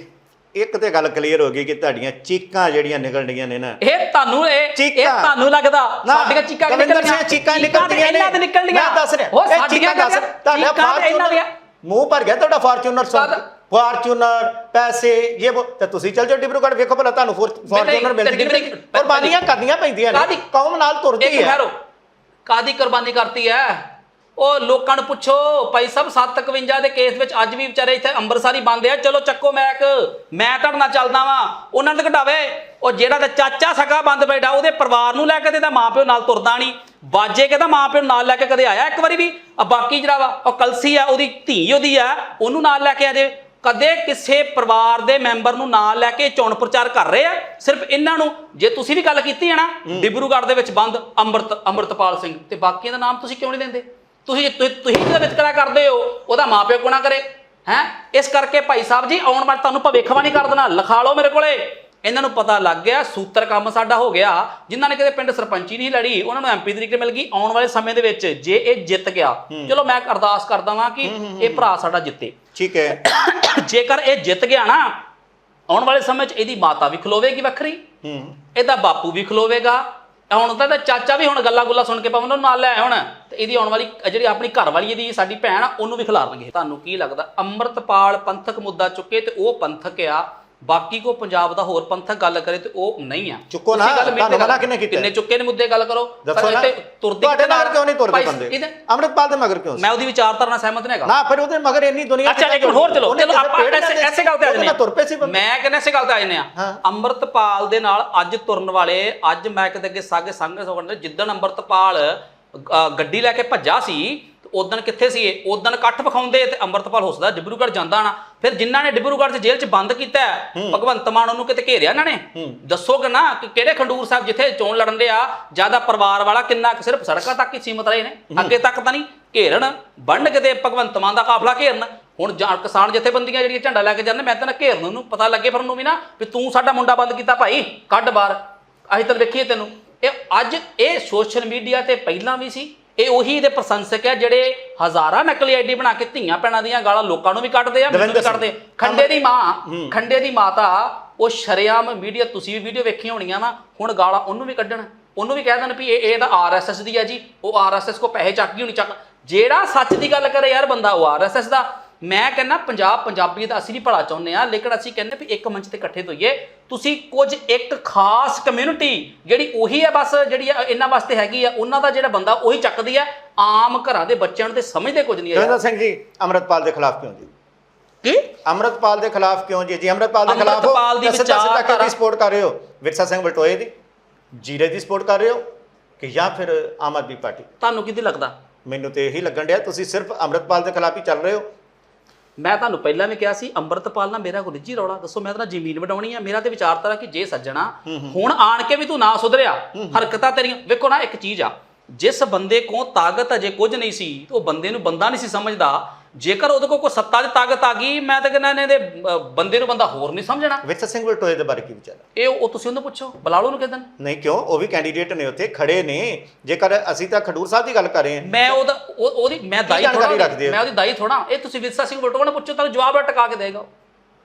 ਇੱਕ ਤੇ ਗੱਲ ਕਲੀਅਰ ਹੋ ਗਈ ਕਿ ਤੁਹਾਡੀਆਂ ਚੀਕਾਂ ਜਿਹੜੀਆਂ ਨਿਕਲਣੀਆਂ ਨੇ ਨਾ। ਇਹ ਤੁਹਾਨੂੰ ਇਹ ਇਹ। ਤੁਹਾਨੂੰ ਲੱਗਦਾ ਸਾਡੀਆਂ ਚੀਕਾਂ ਸਿੰਘ ਚੀਕਾਂ ਨਿਕਲਦੀਆਂ ਨੇ। ਇਹਨਾਂ ਦੇ ਨਿਕਲਦੀਆਂ ਮੈਂ ਦੱਸ ਰਿਹਾ ਉਹ ਸਾਡੀਆਂ ਦੱਸ ਤੁਹਾਡਾ ਫਾਰਚੂਨਰ ਮੂੰਹ ਭਰ ਗਿਆ ਤੁਹਾਡਾ ਫਾਰਚੂਨਰ ਸੁਣ? ਫਾਰਚੂਨਰ ਪੈਸੇ ਇਹ ਉਹ ਤੇ ਤੁਸੀਂ ਚੱਲ ਜਾਓ ਡਿਬਰੂਗੜ੍ਹ ਵੇਖੋ ਭਲਾ ਤੁਹਾਨੂੰ ਫਾਰਚੂਨਰ ਤੇ ਡਿਬਰੂ- ਕਿ ਕੁਰਬਾਨੀਆਂ ਕਰਨੀਆਂ ਪੈਂਦੀਆਂ ਨੇ? ਕੌਮ ਨਾਲ ਤੁਰਦੀ ਹੈ। ਕਾਦੀ ਕੁਰਬਾਨੀ ਕਰਤੀ ਹੈ? ਉਹ ਲੋਕਾਂ ਨੂੰ ਪੁੱਛੋ ਭਾਈ ਸਾਹਿਬ 751 ਦੇ ਕੇਸ ਵਿੱਚ ਅੱਜ ਵੀ ਵਿਚਾਰੇ ਇੱਥੇ ਅੰਮ੍ਰਿਤਸਰੀ ਬੰਦ ਆ। ਚਲੋ ਚੱਕੋ ਮੈਕ। ਮੈਂ ਤੁਹਾਡੇ ਨਾਲ ਚੱਲਦਾ ਵਾਂ। ਉਹਨਾਂ ਨੂੰ ਘਟਾਵੇ। ਉਹ ਜਿਹੜਾ ਤੇ ਚਾਚਾ ਸਕਾ ਬੰਦ ਬੈਠਾ ਉਹਦੇ ਪਰਿਵਾਰ ਨੂੰ ਲੈ ਕੇ ਤੇ ਇਹਦਾ ਮਾਪਿਓ ਨਾਲ ਤੁਰਦਾ ਨਹੀਂ। ਬਾਜੇ ਕਹਿੰਦਾ ਮਾਪਿਓ ਨਾਲ ਲੈ ਕੇ ਕਦੇ ਆਇਆ ਇੱਕ ਵਾਰੀ ਵੀ? ਆ ਬਾਕੀ ਜਿਹੜਾ ਵਾ ਉਹ ਕਲਸੀ ਆ ਉਹਦੀ ਧੀ ਉਹਦੀ ਆ ਉਹਨੂੰ ਨਾਲ ਲੈ ਕੇ ਆ ਜੇ। ਕਦੇ ਕਿਸੇ ਪਰਿਵਾਰ ਦੇ ਮੈਂਬਰ ਨੂੰ ਨਾਲ ਲੈ ਕੇ ਚੋਣ ਪ੍ਰਚਾਰ ਕਰ ਰਹੇ ਆ? ਸਿਰਫ ਇਹਨਾਂ ਨੂੰ? ਜੇ ਤੁਸੀਂ ਵੀ ਗੱਲ ਕੀਤੀ ਹੈ ਨਾ ਡਿਬਰੂਗੜ੍ਹ ਦੇ ਵਿੱਚ ਬੰਦ ਅੰਮ੍ਰਿਤ ਅੰਮ੍ਰਿਤਪਾਲ ਸਿੰਘ ਤੇ ਬਾਕੀਆਂ ਦਾ ਨਾਮ ਤੁਸੀਂ ਕਿਉਂ ਨਹੀਂ ਲੈਂਦੇ? ਤੁਸੀਂ ਤੁਸੀਂ ਜਿਹਦਾ ਵਿਤਕਰਾ ਕਰਦੇ ਹੋ? ਉਹਦਾ ਮਾਪਿਓ ਨਾ ਕਰੇ? ਹੈ? ਇਸ ਕਰਕੇ ਭਾਈ ਸਾਹਿਬ ਜੀ ਆਉਣ ਵਾਲੇ ਤੁਹਾਨੂੰ ਭਵਿੱਖਬਾਣੀ ਕਰ ਦੇਣਾ। ਲਿਖਾ ਲਓ ਮੇਰੇ ਕੋਲੇ। ਇਹਨਾਂ ਨੂੰ ਪਤਾ ਲੱਗ ਗਿਆ ਸੂਤਰ ਕੰਮ ਸਾਡਾ ਹੋ ਗਿਆ। ਜਿਨ੍ਹਾਂ ਨੇ ਕਿਤੇ ਪਿੰਡ ਸਰਪੰਚੀ ਨਹੀਂ ਲੜੀ ਉਹਨਾਂ ਨੂੰ ਐਮਪੀ ਦੀ ਟਿਕਟ ਮਿਲ ਗਈ। ਆਉਣ ਵਾਲੇ ਸਮੇਂ ਦੇ ਵਿੱਚ ਜੇ ਇਹ ਜਿੱਤ ਗਿਆ ਚਲੋ ਮੈਂ ਅਰਦਾਸ ਕਰਦਾ ਵਾਂ ਕਿ ਇਹ ਭਰਾ ਸਾਡਾ ਜਿੱਤੇ। ਠੀਕ ਹੈ। ਜੇਕਰ ਇਹ ਜਿੱਤ ਗਿਆ ਨਾ ਆਉਣ ਵਾਲੇ ਸਮੇਂ 'ਚ ਇਹਦੀ ਮਾਤਾ ਵੀ ਖਲੋਵੇਗੀ ਵੱਖਰੀ ਹੂੰ। ਇਹਦਾ ਬਾਪੂ ਵੀ ਖਲੋਵੇਗਾ। ਹੁਣ ਤਾਂ ਇਹਦਾ ਚਾਚਾ ਵੀ ਹੁਣ ਗੱਲਾਂ ਗੁੱਲਾਂ ਸੁਣ ਕੇ ਪਵਨ ਨੂੰ ਨਾਲ ਲੈ ਆਇਆ ਹੁਣ ਤੇ ਇਹਦੀ ਆਉਣ ਵਾਲੀ ਜਿਹੜੀ ਆਪਣੀ ਘਰ ਵਾਲੀ ਇਹਦੀ ਸਾਡੀ ਭੈਣ ਆ ਉਹਨੂੰ ਵੀ ਖਿਲਾਰਨਗੇ। ਤੁਹਾਨੂੰ ਕੀ ਲੱਗਦਾ ਅੰਮ੍ਰਿਤਪਾਲ ਪੰਥਕ ਮੁੱਦਾ ਚੁੱਕੇ ਤੇ ਉਹ ਪੰਥਕ ਆ ਬਾਕੀ ਕੋ ਪੰਜਾਬ ਦਾ ਹੋਰ ਪੰਥਕ ਗੱਲ ਕਰੇ ਤੇ ਉਹ ਨਹੀਂ ਆ ਚੁੱਕੋ ਨਾ, ਤੁਹਾਨੂੰ ਮਨਾ ਕਿਹਨੇ ਕੀਤਾ? ਕਿੰਨੇ ਚੁੱਕੇ ਨੇ ਮੁੱਦੇ ਗੱਲ ਕਰੋ ਦੱਸੋ ਨਾ ਤੁਰਦੇ ਤੁਹਾਡੇ ਮਗਰ ਕਿਉਂ ਨਹੀਂ ਤੁਰਦੇ ਬੰਦੇ ਅੰਮ੍ਰਿਤਪਾਲ ਦੇ ਮਗਰ ਕਿਉਂ? ਮੈਂ ਉਹਦੀ ਵਿਚਾਰਧਾਰਾ ਨਾਲ ਸਹਿਮਤ ਨਹੀਂ ਹੈਗਾ ਨਾ ਫਿਰ ਉਹਦੇ ਮਗਰ ਇੰਨੀ ਦੁਨੀਆ ਅੱਛਾ ਇੱਕ ਮਿੰਟ ਹੋਰ ਚਲੋ ਚਲੋ ਆਪਾਂ ਨਾਲ ਐਸੇ ਐਸੇ ਗੱਲ ਤੇ ਆ ਨਾਲ ਬੰਦੇ। ਮੈਂ ਕਹਿੰਦਾ ਐਸੇ ਗੱਲ ਤੇ ਆ ਜਾਂਦੇ ਆ ਹਾਂ। ਅੰਮ੍ਰਿਤਪਾਲ ਦੇ ਨਾਲ ਅੱਜ ਤੁਰਨ ਵਾਲੇ ਅੱਜ ਮੈਂ ਕਿਤੇ ਅੱਗੇ ਸਾਗੇ ਸੰਗ ਸੋਗਣ ਜਿੱਦਣ ਅੰਮ੍ਰਿਤਪਾਲ ਗੱਡੀ ਲੈ ਕੇ ਭੱਜਾ ਸੀ ਉਦੋਂ ਕਿੱਥੇ ਸੀ ਇਹ ਉਦੋਂ ਇਕੱਠ ਵਿਖਾਉਂਦੇ ਤੇ ਅੰਮ੍ਰਿਤਪਾਲ ਹੁਸਦਾ ਡਿਬਰੂਗੜ੍ਹ ਜਾਂਦਾ ਨਾ। ਫਿਰ ਜਿਨ੍ਹਾਂ ਨੇ ਡਿਬਰੂਗੜ੍ਹ 'ਚ ਜੇਲ੍ਹ 'ਚ ਬੰਦ ਕੀਤਾ ਹੈ, ਭਗਵੰਤ ਮਾਨ ਉਹਨੂੰ ਕਿਤੇ ਘੇਰਿਆ ਇਹਨਾਂ ਨੇ? ਦੱਸੋਗੇ ਨਾ ਕਿ ਕਿਹੜੇ ਖੰਡੂਰ ਸਾਹਿਬ ਜਿੱਥੇ ਚੋਣ ਲੜਨ ਦੇ ਆ ਜ਼ਿਆਦਾ ਪਰਿਵਾਰ ਵਾਲਾ ਕਿੰਨਾ ਕੁ ਸਿਰਫ ਸੜਕਾਂ ਤੱਕ ਹੀ ਸੀਮਤ ਰਹੇ ਨੇ? ਅੱਗੇ ਤੱਕ ਤਾਂ ਨਹੀਂ। ਘੇਰਣ ਬੰਨ ਕਿਤੇ ਭਗਵੰਤ ਮਾਨ ਦਾ ਕਾਫਲਾ ਘੇਰਨ। ਹੁਣ ਜਾਂ ਕਿਸਾਨ ਜਥੇਬੰਦੀਆਂ ਜਿਹੜੀਆਂ ਝੰਡਾ ਲੈ ਕੇ ਜਾਂਦੇ ਮੈਂ ਤਾਂ ਨਾ ਘੇਰਨ ਉਹਨੂੰ ਪਤਾ ਲੱਗੇ ਫਿਰ ਉਹਨੂੰ ਵੀ ਨਾ ਵੀ ਤੂੰ ਸਾਡਾ ਮੁੰਡਾ ਬੰਦ ਕੀਤਾ ਭਾਈ ਕੱਢ ਬਾਹਰ। ਅਸੀਂ ਤਾਂ ਵੇਖੀਏ ਤੈਨੂੰ। ਇਹ ਅੱਜ ਇਹ ਸੋਸ਼ਲ ਮੀਡੀਆ ਤੇ ਪਹਿਲਾਂ ਵੀ ਸੀ ਇਹ ਉਹੀ ਇਹਦੇ ਪ੍ਰਸ਼ੰਸਕ ਹੈ ਜਿਹੜੇ ਹਜ਼ਾਰਾਂ ਨਕਲੀ ਆਈਡੀ ਬਣਾ ਕੇ ਧੀਆਂ ਭੈਣਾਂ ਦੀਆਂ ਗਾਲਾਂ ਲੋਕਾਂ ਨੂੰ ਵੀ ਕੱਢਦੇ ਆ ਮੈਨੂੰ ਵੀ। ਕੱਢਦੇ ਖੰਡੇ ਦੀ ਮਾਂ ਖੰਡੇ ਦੀ ਮਾਤਾ ਉਹ ਸ਼ਰੇਆਮ ਮੀਡੀਆ ਤੁਸੀਂ ਵੀ ਵੀਡੀਓ ਵੇਖੀਆਂ ਹੋਣੀਆਂ ਵਾ ਹੁਣ ਗਾਲਾਂ ਉਹਨੂੰ ਵੀ ਕੱਢਣ। ਉਹਨੂੰ ਵੀ ਕਹਿ ਦੇਣ ਵੀ ਇਹ ਇਹ ਤਾਂ ਆਰਐਸਐਸ ਦੀ ਆ ਜੀ। ਉਹ ਆਰਐਸਐਸ ਕੋ ਪੈਸੇ ਚੱਕ ਗਈ ਹੋਣੀ ਚੱਕ। ਜਿਹੜਾ ਸੱਚ ਦੀ ਗੱਲ ਕਰੇ ਯਾਰ ਬੰਦਾ ਉਹ ਆਰਐਸਐਸ ਦਾ। ਮੈਂ ਕਹਿੰਦਾ ਪੰਜਾਬ ਪੰਜਾਬੀ ਦਾ ਅਸੀਂ ਵੀ ਭਲਾ ਚਾਹੁੰਦੇ ਆ ਲੇਕਿਨ ਅਸੀਂ ਕਹਿੰਦੇ ਵੀ ਇੱਕ ਮੰਚ ਤੇ ਇਕੱਠੇ ਹੋਈਏ। ਤੁਸੀਂ ਕੁਝ ਇੱਕ ਖਾਸ ਕਮਿਊਨਿਟੀ ਜਿਹੜੀ ਉਹੀ ਹੈ ਬਸ ਜਿਹੜੀ ਇਹਨਾਂ ਵਾਸਤੇ ਹੈਗੀ ਆ ਉਹਨਾਂ ਦਾ ਜਿਹੜਾ ਬੰਦਾ ਉਹੀ ਚੱਕਦੀ ਆ। ਆਮ ਘਰਾਂ ਦੇ ਬੱਚਿਆਂ ਨੂੰ ਤੇ ਸਮਝਦੇ ਕੁਝ ਨਹੀਂ ਆ ਯਾਰ। ਜਵਿੰਦਰ ਸਿੰਘ ਜੀ ਅੰਮ੍ਰਿਤਪਾਲ ਦੇ ਖਿਲਾਫ ਕਿਉਂ ਜੀ? ਕੀ? ਅੰਮ੍ਰਿਤਪਾਲ ਦੇ ਖਿਲਾਫ ਕਿਉਂ ਜੀ? ਜੀ ਅੰਮ੍ਰਿਤਪਾਲ ਦੇ ਖਿਲਾਫ ਹੋ ਅੰਮ੍ਰਿਤਪਾਲ ਦੀ ਤਾਂ ਸਿੱਧਾ ਸਿੱਧਾ ਕਿਹਦੀ ਸਪੋਰਟ ਕਰ ਰਹੇ ਹੋ? ਵਿਰਸਾ ਸਿੰਘ ਬਲਟੋਏ ਦੀ। ਜੀਰੇ ਦੀ ਸਪੋਰਟ ਕਰ ਰਹੇ ਹੋ? ਕਿ ਜਾਂ ਫਿਰ ਆਮ ਆਦਮੀ ਪਾਰਟੀ? ਤੁਹਾਨੂੰ ਕਿਹਦੀ ਲੱਗਦਾ? ਮੈਨੂੰ ਤੇ ਇਹੀ ਲੱਗਣ ਡਿਆ ਤੁਸੀਂ ਸਿਰਫ ਅੰਮ੍ਰਿਤਪਾਲ ਦੇ ਖਿਲਾਫ ਹੀ ਚੱਲ ਰਹੇ ਹੋ। ਮੈਂ ਤੁਹਾਨੂੰ ਪਹਿਲਾਂ ਵੀ ਕਿਹਾ ਸੀ ਅੰਮ੍ਰਿਤਪਾਲ ਨਾਲ ਮੇਰਾ ਕੋਈ ਨਿੱਜੀ ਰੌਲਾ ਦੱਸੋ ਮੈਂ ਤਾਂ ਜ਼ਮੀਨ ਵਡਾਉਣੀ ਆ ਮੇਰਾ ਤੇ ਵਿਚਾਰਧਾਰਾ ਕਿ ਜੇ ਸੱਜਣਾ ਹੁਣ ਆਣ ਕੇ ਵੀ ਤੂੰ ਨਾ ਸੁਧਰਿਆ ਹਰਕਤਾਂ ਤੇਰੀਆਂ ਵੇਖੋ ਨਾ ਇੱਕ ਚੀਜ਼ ਆ ਜਿਸ ਬੰਦੇ ਕੋਲ ਤਾਕਤ ਅਜੇ ਕੁਝ ਨਹੀਂ ਸੀ ਉਹ ਬੰਦੇ ਨੂੰ ਬੰਦਾ ਨਹੀਂ ਸੀ ਸਮਝਦਾ ਜੇਕਰ ਉਹਦੇ ਕੋਲ ਕੋਈ ਸੱਤਾ ਦੀ ਤਾਕਤ ਆ ਗਈ ਮੈਂ ਤਾਂ ਕਹਿੰਦਾ ਇਹਦੇ ਬੰਦੇ ਨੂੰ ਬੰਦਾ ਹੋਰ ਨਹੀਂ ਸਮਝਣਾ। ਵਿਰਸਾ ਸਿੰਘ ਬਲਟੋਏ ਦੇ ਬਾਰੇ ਕੀ ਵਿਚਾਰ? ਇਹ ਉਹ ਤੁਸੀਂ ਉਹਨੂੰ ਪੁੱਛੋ ਬੁਲਾ ਲਓ ਉਹਨੂੰ ਕਿਦਨ ਨਹੀਂ ਕਿਉਂ? ਉਹ ਵੀ ਕੈਂਡੀਡੇਟ ਨੇ ਉੱਥੇ ਖੜੇ ਨੇ। ਜੇਕਰ ਅਸੀਂ ਤਾਂ ਖਡੂਰ ਸਾਹਿਬ ਦੀ ਗੱਲ ਕਰ ਰਹੇ ਹਾਂ। ਮੈਂ ਉਹਦਾ ਉਹ- ਉਹਦੀ ਮੈਂ ਦਾਈ ਥੋੜਾ? ਮੈਂ ਉਹਦੀ ਦਾਈ ਥੋੜਾ ਇਹ ਤੁਸੀਂ ਵਿਰਸਾ ਸਿੰਘ ਬਲਟੋਆ ਨੂੰ ਪੁੱਛੋ ਤੁਹਾਨੂੰ ਜਵਾਬ ਟਕਾ ਕੇ ਦੇਗਾ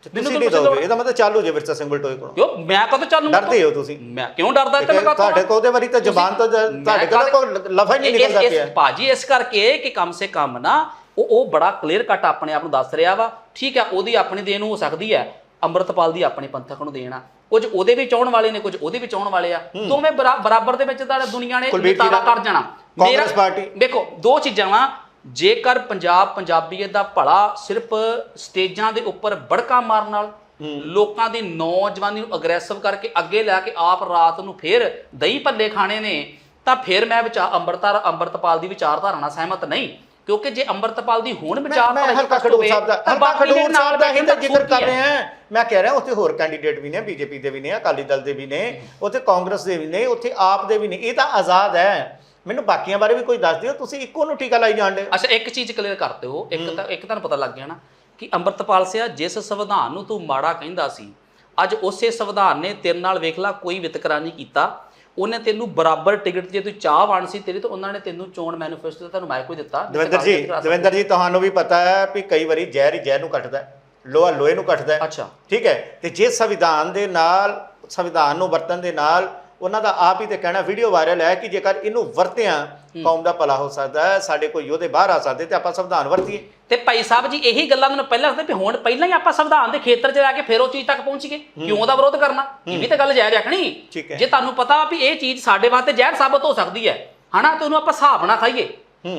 ਤੁਸੀਂ ਨਹੀਂ ਦੋਗੇ। ਇਹਦਾ ਮਤਲਬ ਚਾਲੂ ਜੇ ਵਿਰਸਾ ਸਿੰਘ ਬਲਟੋਏ ਕੋਲ। ਕਿਉਂ? ਮੈਂ ਕਦੋਂ ਚੱਲੂ ਡਰਦੇ ਹੋ ਤੁਸੀਂ। ਮੈਂ ਕਿਉਂ ਡਰਦਾ ਤੇ ਮੈਂ ਤੁਹਾਡੇ ਕੋਲ ਉਹਦੇ ਵਾਰੀ ਤਾਂ ਜ਼ਬਾਨ ਤੋਂ ਤੁਹਾਡੇ ਕੋਲ ਕੋਈ ਲਫ਼ਜ਼ ਨਹੀਂ ਨਿਕਲਦਾ ਇਸ- ਪਿਆ। ਭਾਜੀ ਇਸ ਕਰਕੇ ਕਿ ਕਮ ਸੇ ਕਮ ਨਾ ਉਹ ਉਹ ਬੜਾ ਕਲੀਅਰ ਕੱਟ ਆਪਣੇ ਆਪ ਨੂੰ ਦੱਸ ਰਿਹਾ ਵਾ ਠੀਕ ਹੈ ਉਹਦੀ ਆਪਣੀ ਦੇਣ ਹੋ ਸਕਦੀ ਹੈ ਅੰਮ੍ਰਿਤਪਾਲ ਦੀ ਆਪਣੀ ਪੰਥਕ ਨੂੰ ਦੇਣ ਕੁਝ ਉਹਦੇ ਵੀ ਚਾਹਣ ਵਾਲੇ ਨੇ ਕੁਝ ਉਹਦੇ ਵੀ ਚਾਹਣ ਵਾਲੇ ਆ। ਦੋਵੇਂ ਬਰਾ- ਬਰਾਬਰ ਦੇ ਵਿੱਚ ਤਾਂ ਦੁਨੀਆ ਨੇ ਦਾ- ਕਰ ਜਾਣਾ। ਕਾਂਗਰਸ ਪਾਰਟੀ। ਦੇਖੋ ਦੋ ਚੀਜ਼ਾਂ ਵਾ ਜੇਕਰ ਪੰਜਾਬ ਪੰਜਾਬੀਅਤ ਦਾ ਭਲਾ ਸਿਰਫ ਸਟੇਜਾਂ ਦੇ ਉੱਪਰ ਬੜਕਾ ਮਾਰਨ ਨਾਲ ਲੋਕਾਂ ਦੀ ਨੌਜਵਾਨੀ ਨੂੰ ਅਗਰੈਸਿਵ ਕਰਕੇ ਅੱਗੇ ਲੈ ਕੇ ਆਪ ਰਾਤ ਨੂੰ ਫੇਰ ਦਹੀਂ ਭੱਲੇ ਖਾਣੇ ਨੇ ਤਾਂ ਫਿਰ ਮੈਂ ਵਿਚਾਰ ਅੰਮ੍ਰਿਤਪਾਲ ਦੀ ਵਿਚਾਰਧਾਰਾ ਨਾਲ ਸਹਿਮਤ ਨਹੀਂ। ਕਿਉਂਕਿ ਜੇ ਅੰਮ੍ਰਿਤਪਾਲ ਦੀ ਹੁਣ ਵਿਚਾਰਧਾਰਾ ਹਲਕਾ ਖਡੂਰ ਸਾਹਿਬ ਦਾ ਹਲਕਾ ਖਡੂਰ ਸਾਹਿਬ ਦਾ ਹੀ ਤਾਂ ਜ਼ਿਕਰ ਕਰ ਰਹੇ? ਹਾਂ ਮੈਂ ਕਹਿ ਰਿਹਾ ਉੱਥੇ ਹੋਰ ਕੈਂਡੀਡੇਟ ਵੀ ਨੇ ਬੀਜੇਪੀ ਦੇ ਵੀ ਨੇ ਅਕਾਲੀ ਦਲ ਦੇ ਵੀ ਨੇ ਉੱਥੇ ਕਾਂਗਰਸ ਦੇ ਵੀ ਨੇ ਉੱਥੇ ਆਪ ਦੇ ਵੀ ਨੇ। ਇਹ ਤਾਂ ਆਜ਼ਾਦ ਹੈ। ਮੈਨੂੰ ਬਾਕੀਆਂ ਬਾਰੇ ਵੀ ਕੋਈ ਦੱਸ ਦਿਓ। ਤੁਸੀਂ ਇੱਕੋ ਨੂੰ ਟੀਕਾ ਲਾਈ ਜਾਂਦੇ ਅੱਛਾ ਇੱਕ ਚੀਜ਼ ਕਲੀਅਰ ਕਰ ਦਿਓ। ਇੱਕ ਤਾਂ ਇੱਕ ਤੁਹਾਨੂੰ ਪਤਾ ਲੱਗ ਗਿਆ ਨਾ ਕਿ ਅੰਮ੍ਰਿਤਪਾਲ ਸਿਆ ਜਿਸ ਸੰਵਿਧਾਨ ਨੂੰ ਤੂੰ ਮਾੜਾ ਕਹਿੰਦਾ ਸੀ ਅੱਜ ਉਸੇ ਸੰਵਿਧਾਨ ਨੇ ਤੇਰੇ ਨਾਲ ਵੇਖ ਲਾ ਕੋਈ ਵਿਤਕਰਾ ਨਹੀਂ ਕੀਤਾ। ਉਹਨੇ ਤੈਨੂੰ ਬਰਾਬਰ ਟਿਕਟ ਜੇ ਤੂੰ ਚਾਹ ਵੰਡ ਸੀ ਤੇਰੀ ਤਾਂ ਉਹਨਾਂ ਨੇ ਤੈਨੂੰ ਚੋਣ ਮੈਨੀਫੈਸਟੋ ਤੁਹਾਨੂੰ ਮਾਇਕ ਕੋਈ ਦਿੱਤਾ? ਦਵਿੰਦਰ ਜੀ ਦਵਿੰਦਰ ਜੀ ਤੁਹਾਨੂੰ ਵੀ ਪਤਾ ਹੈ ਵੀ ਕਈ ਵਾਰੀ ਜ਼ਹਿਰ ਹੀ ਜ਼ਹਿਰ ਨੂੰ ਕੱਟਦਾ ਹੈ। ਲੋਹਾ ਲੋਹੇ ਨੂੰ ਕੱਟਦਾ ਹੈ। ਅੱਛਾ। ਠੀਕ ਹੈ? ਤੇ ਜੇ ਸੰਵਿਧਾਨ ਦੇ ਨਾਲ ਸੰਵਿਧਾਨ ਨੂੰ ਵਰਤਣ ਦੇ ਨਾਲ ਉਹਨਾਂ ਦਾ ਆਪ ਹੀ ਤੇ ਕਹਿਣਾ ਵੀਡੀਓ ਵਾਇਰਲ ਹੈ ਕਿ ਜੇਕਰ ਇਹਨੂੰ ਵਰਤਿਆਂ ਕੌਮ ਦਾ ਭਲਾ ਹੋ ਸਕਦਾ ਹੈ ਸਾਡੇ ਕੋਈ ਯੋਧੇ ਬਾਹਰ ਆ ਸਕਦੇ ਤੇ ਆਪਾਂ ਸੰਵਿਧਾਨ ਵਰਤੀਏ। ਤੇ ਭਾਈ ਸਾਹਿਬ ਜੀ ਇਹੀ ਗੱਲਾਂ ਮੈਨੂੰ ਪਹਿਲਾਂ ਦੱਸਦੇ ਵੀ ਹੁਣ ਪਹਿਲਾਂ ਹੀ ਆਪਾਂ ਸੰਵਿਧਾਨ ਦੇ ਖੇਤਰ 'ਚ ਜਾ ਕੇ ਫਿਰ ਉਹ ਚੀਜ਼ ਤੱਕ ਪਹੁੰਚ ਗਏ। ਕਿਉਂ ਉਹਦਾ ਵਿਰੋਧ ਕਰਨਾ? ਇਹ ਵੀ ਤਾਂ ਗੱਲ ਜਾਇਜ਼ ਹੈ। ਜੇ ਤੁਹਾਨੂੰ ਪਤਾ ਵੀ ਇਹ ਚੀਜ਼ ਸਾਡੇ ਵਾਸਤੇ ਜ਼ਹਿਰ ਸਾਬਤ ਹੋ ਸਕਦੀ ਹੈ ਹਨਾ ਤੇ ਉਹਨੂੰ ਆਪਾਂ ਹਿਸਾਬ ਨਾਲ ਖਾਈਏ।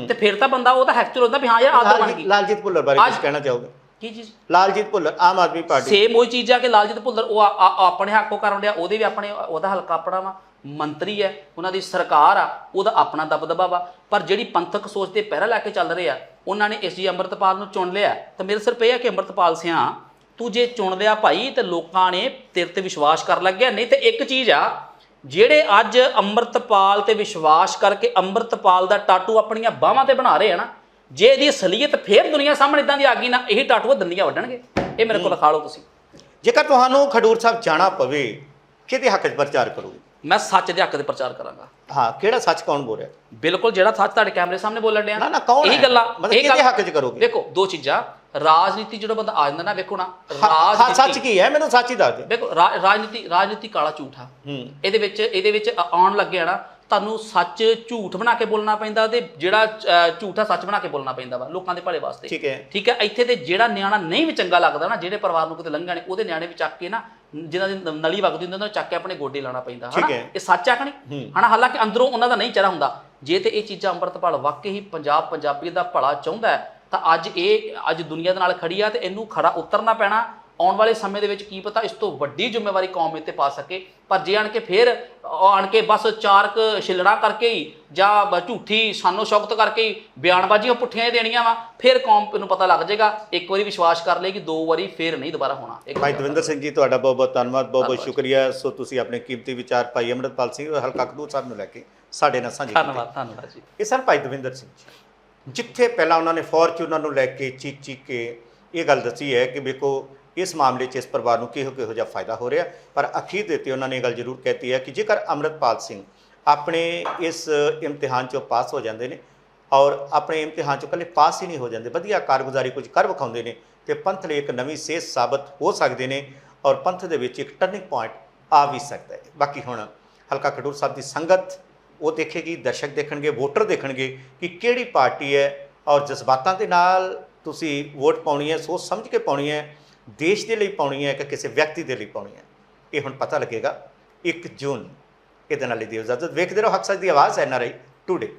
ਤੇ ਫਿਰ ਤਾਂ ਬੰਦਾ ਉਹਦਾ ਹੈਕਚੁਅਲ ਹੁੰਦਾ ਵੀ ਹਾਂ ਯਾਰ ਆਦਰ ਬਣ ਗਈ। ਲਾਲਜੀਤ ਭੁੱਲਰ ਬਾਰੇ ਕੁਝ ਕਹਿਣਾ ਚਾਹੋਗੇ? ਕੀ ਚੀਜ਼? ਲਾਲਜੀਤ ਭੁੱਲਰ ਆਮ ਆਦਮੀ ਪਾਰਟੀ। ਸੇਮ ਉਹੀ ਚੀਜ਼ ਆ ਕਿ ਲਾਲਜੀਤ ਭੁੱਲਰ ਉਹ ਆਪਣੇ ਹੱਕੋਂ ਕਰਨ ਡਿਆ ਉਹਦੇ ਵੀ ਆਪਣੇ ਉਹਦਾ ਹਲਕਾ ਆਪਣਾ ਵਾ। ਮੰਤਰੀ ਹੈ ਉਹਨਾਂ ਦੀ ਸਰਕਾਰ ਆ ਉਹਦਾ ਆਪਣਾ ਦਬਦਬਾ ਵਾ। ਪਰ ਜਿਹੜੀ ਪੰਥਕ ਸੋਚ ਤੇ ਪਹਿਰਾ ਲੈ ਕੇ ਚੱਲ ਰਹੇ ਆ ਉਹਨਾਂ ਨੇ ਇਸ ਜੀ ਅੰਮ੍ਰਿਤਪਾਲ ਨੂੰ ਚੁਣ ਲਿਆ। ਤਾਂ ਮੇਰੇ ਸਿਰਫ ਇਹ ਆ ਕਿ ਅੰਮ੍ਰਿਤਪਾਲ ਸਿਆਂ ਤੂੰ ਜੇ ਚੁਣ ਲਿਆ ਭਾਈ ਤੇ ਲੋਕਾਂ ਨੇ ਤੇਰੇ ਤੇ ਵਿਸ਼ਵਾਸ ਕਰ ਲੱਗਿਆ। ਨਹੀਂ ਤੇ ਇੱਕ ਚੀਜ਼ ਆ ਜਿਹੜੇ ਅੱਜ ਅੰਮ੍ਰਿਤਪਾਲ ਤੇ ਵਿਸ਼ਵਾਸ ਕਰਕੇ ਅੰਮ੍ਰਿਤਪਾਲ ਦਾ ਟਾਟੂ ਆਪਣੀਆਂ ਬਾਹਾਂ ਤੇ ਬਣਾ ਰਹੇ ਆ ਨਾ ਜੇ ਇਹਦੀ ਅਸਲੀਅਤ ਫੇਰ ਦੁਨੀਆ ਸਾਹਮਣੇ ਇਦਾਂ ਦੀ ਆ ਗਈ ਨਾ ਇਹ ਟਾਟੂ ਦੰਦੀਆਂ ਵੱਢਣਗੇ। ਇਹ ਮੇਰੇ ਕੋਲ ਲਿਖਾ ਲਓ ਤੁਸੀਂ। ਜੇਕਰ ਤੁਹਾਨੂੰ ਖਡੂਰ ਸਾਹਿਬ ਜਾਣਾ ਪਵੇ ਕਿਹਦੇ ਹੱਕ 'ਚ ਪ੍ਰਚਾਰ ਕਰੋਗੇ? ਮੈਂ ਸੱਚ ਦੇ ਹੱਕ ਦੇ ਪ੍ਰਚਾਰ ਕਰਾਂਗਾ। ਹਾਂ ਕਿਹੜਾ ਸੱਚ ਕੌਣ ਬੋਲ ਰਿਹਾ? ਬਿਲਕੁਲ ਜਿਹੜਾ ਸੱਚ ਤੁਹਾਡੇ ਕੈਮਰੇ ਸਾਹਮਣੇ ਬੋਲਣ ਡਿਆ। ਨਾ, ਨਾ, ਕੌਣ ਇਹੀ? ਗੱਲਾਂ ਮਤਲਬ ਇਹ ਕਿਹਦੇ ਹੱਕ 'ਚ ਕਰੋਗੇ? ਦੇਖੋ ਦੋ ਚੀਜ਼ਾਂ। ਰਾਜਨੀਤੀ ਜਿਹੜਾ ਬੰਦਾ ਆ ਜਾਂਦਾ ਨਾ ਵੇਖੋ ਨਾ ਹਾਂ, ਸੱਚ ਰਾਜਨੀਤੀ। ਕੀ ਹੈ? ਮੈਨੂੰ ਸੱਚ ਹੀ ਦੱਸ ਦੇ ਦੇਖੋ ਰਾਜਨੀਤੀ ਰਾਜਨੀਤੀ ਕਾਲਾ ਝੂਠਾ ਹੂੰ। ਇਹਦੇ ਵਿੱਚ ਇਹਦੇ ਵਿੱਚ ਆਉਣ ਲੱਗੇ ਆ ਨਾ ਤੁਹਾਨੂੰ ਸੱਚ ਝੂਠ ਬਣਾ ਕੇ ਬੋਲਣਾ ਪੈਂਦਾ ਤੇ ਜਿਹੜਾ ਝੂਠ ਆ ਸੱਚ ਬਣਾ ਕੇ ਬੋਲਣਾ ਪੈਂਦਾ ਵਾ ਲੋਕਾਂ ਦੇ ਭਲੇ ਵਾਸਤੇ। ਠੀਕ ਹੈ। ਠੀਕ ਹੈ? ਇੱਥੇ ਤੇ ਜਿਹੜਾ ਨਿਆਣਾ ਨਹੀਂ ਵੀ ਚੰਗਾ ਲੱਗਦਾ ਨਾ ਜਿਹੜੇ ਪਰਿਵਾਰ ਨੂੰ ਕਿਤੇ ਲੰਘਾ ਨੇ ਉਹਦੇ ਨਿਆਣੇ ਵੀ ਚੱਕ ਕੇ ਨਾ ਜਿਨ੍ਹਾਂ ਦੀ ਨਲੀ ਵਗਦੀ ਹੁੰਦੀ ਉਹਨਾਂ ਨੂੰ ਚੱਕ ਕੇ ਆਪਣੇ ਗੋਡੇ ਲਾਉਣਾ ਪੈਂਦਾ ਹਨਾ। ਇਹ ਸੱਚ ਆ ਕਿ ਨਹੀਂ? ਹਨਾ ਹਾਲਾਂਕਿ ਅੰਦਰੋਂ ਉਹਨਾਂ ਦਾ ਨਹੀਂ ਚਿਹਰਾ ਹੁੰਦਾ। ਜੇ ਤੇ ਇਹ ਚੀਜ਼ਾਂ ਅੰਮ੍ਰਿਤਪਾਲ ਵਾਕਈ ਹੀ ਪੰਜਾਬ ਪੰਜਾਬੀ ਦਾ ਭਲਾ ਚਾਹੁੰਦਾ ਤਾਂ ਅੱਜ ਇਹ ਅੱਜ ਦੁਨੀਆ ਦੇ ਨਾਲ ਖੜੀ ਆ ਤੇ ਇਹਨੂੰ ਖੜਾ ਉਤਰਨਾ ਪੈਣਾ ਆਉਣ ਵਾਲੇ ਸਮੇਂ ਦੇ ਵਿੱਚ ਕੀ ਪਤਾ ਇਸ ਤੋਂ ਵੱਡੀ ਜ਼ਿੰਮੇਵਾਰੀ ਕੌਮ ਇੱਥੇ ਪਾ ਸਕੇ। ਪਰ ਜੇ ਆਣ ਕੇ ਫੇਰ ਆਣ ਕੇ ਬਸ ਚਾਰਕ ਛਿਲੜਾ ਕਰਕੇ ਹੀ ਜਾਂ ਝੂਠੀ ਸਾਨੋ ਸ਼ੌਕਤ ਕਰਕੇ ਹੀ ਬਿਆਨਬਾਜ਼ੀਆਂ ਪੁੱਠੀਆਂ ਹੀ ਦੇਣੀਆਂ ਵਾ ਫਿਰ ਕੌਮ ਨੂੰ ਪਤਾ ਲੱਗ ਜਾਏਗਾ। ਇੱਕ ਵਾਰੀ ਵਿਸ਼ਵਾਸ ਕਰ ਲਏਗੀ ਦੋ ਵਾਰੀ ਫੇਰ ਨਹੀਂ ਦੁਬਾਰਾ ਹੋਣਾ। ਭਾਈ ਦਵਿੰਦਰ ਸਿੰਘ ਜੀ ਤੁਹਾਡਾ ਬਹੁਤ ਬਹੁਤ ਧੰਨਵਾਦ ਬਹੁਤ ਬਹੁਤ। ਸ਼ੁਕਰੀਆ। ਸੋ ਤੁਸੀਂ ਆਪਣੇ ਕੀਮਤੀ ਵਿਚਾਰ ਭਾਈ ਅੰਮ੍ਰਿਤਪਾਲ ਸਿੰਘ ਹਲਕਾ ਖਡੂਰ ਸਾਹਿਬ ਨੂੰ ਲੈ ਕੇ ਸਾਡੇ ਨਾਲ ਸਾਂਝੇ ਕੀਤੇ। ਧੰਨਵਾਦ ਧੰਨਵਾਦ ਜੀ। ਇਹ ਸਨ ਭਾਈ ਦਵਿੰਦਰ ਸਿੰਘ ਜੀ ਜਿੱਥੇ ਪਹਿਲਾਂ ਉਹਨਾਂ ਨੇ ਫੋਰਚੂਨਰ ਨੂੰ ਲੈ ਕੇ ਚੀਕ ਚੀਕ ਕੇ ਇਹ ਗੱਲ ਦੱਸੀ ਹੈ ਕਿ ਵੇਖੋ ਇਸ ਮਾਮਲੇ 'ਚ ਇਸ ਪਰਿਵਾਰ ਨੂੰ ਕਿਹੋ ਕਿਹੋ ਜਿਹਾ ਫਾਇਦਾ ਹੋ ਰਿਹਾ? ਪਰ ਅਖੀਰ ਦੇ ਤੇ ਉਹਨਾਂ ਨੇ ਇਹ ਗੱਲ ਜ਼ਰੂਰ ਕਹਿਤੀ ਹੈ ਕਿ ਜੇਕਰ ਅੰਮ੍ਰਿਤਪਾਲ ਸਿੰਘ ਆਪਣੇ ਇਸ ਇਮਤਿਹਾਨ 'ਚੋਂ ਪਾਸ ਹੋ ਜਾਂਦੇ ਨੇ ਔਰ ਆਪਣੇ ਇਮਤਿਹਾਨ 'ਚੋਂ ਇਕੱਲੇ ਪਾਸ ਹੀ ਨਹੀਂ ਹੋ ਜਾਂਦੇ, ਵਧੀਆ ਕਾਰਗੁਜ਼ਾਰੀ ਕੁਝ ਕਰ ਵਿਖਾਉਂਦੇ ਨੇ ਤੇ ਪੰਥ ਲਈ ਇੱਕ ਨਵੀਂ ਸੇਧ ਸਾਬਤ ਹੋ ਸਕਦੇ ਨੇ ਔਰ ਪੰਥ ਦੇ ਵਿੱਚ ਇੱਕ ਟਰਨਿੰਗ ਪੁਆਇੰਟ ਆ ਵੀ ਸਕਦਾ ਹੈ। ਬਾਕੀ ਹੁਣ ਹਲਕਾ ਖਡੂਰ ਸਾਹਿਬ ਦੀ ਸੰਗਤ ਉਹ ਦੇਖੇਗੀ, ਦਰਸ਼ਕ ਦੇਖਣਗੇ, ਵੋਟਰ ਦੇਖਣਗੇ ਕਿ ਕਿਹੜੀ ਪਾਰਟੀ ਹੈ ਔਰ ਜਜ਼ਬਾਤਾਂ ਦੇ ਨਾਲ ਤੁਸੀਂ ਵੋਟ ਪਾਉਣੀ ਹੈ, ਸੋਚ ਸਮਝ ਕੇ ਪਾਉਣੀ ਹੈ। ਦੇਸ਼ ਦੇ ਲਈ ਪਾਉਣੀ ਹੈ ਕਿ ਕਿਸੇ ਵਿਅਕਤੀ ਦੇ ਲਈ ਪਾਉਣੀ ਹੈ, ਇਹ ਹੁਣ ਪਤਾ ਲੱਗੇਗਾ 1 ਜੂਨ। ਇਹਦੇ ਨਾਲ ਹੀ ਦਿਓ ਇਜਾਜ਼ਤ। ਵੇਖਦੇ ਰਹੋ, ਹਕਸਰ ਦੀ ਆਵਾਜ਼ ਐਨ ਆਰ ਆਈ ਟੂਡੇ।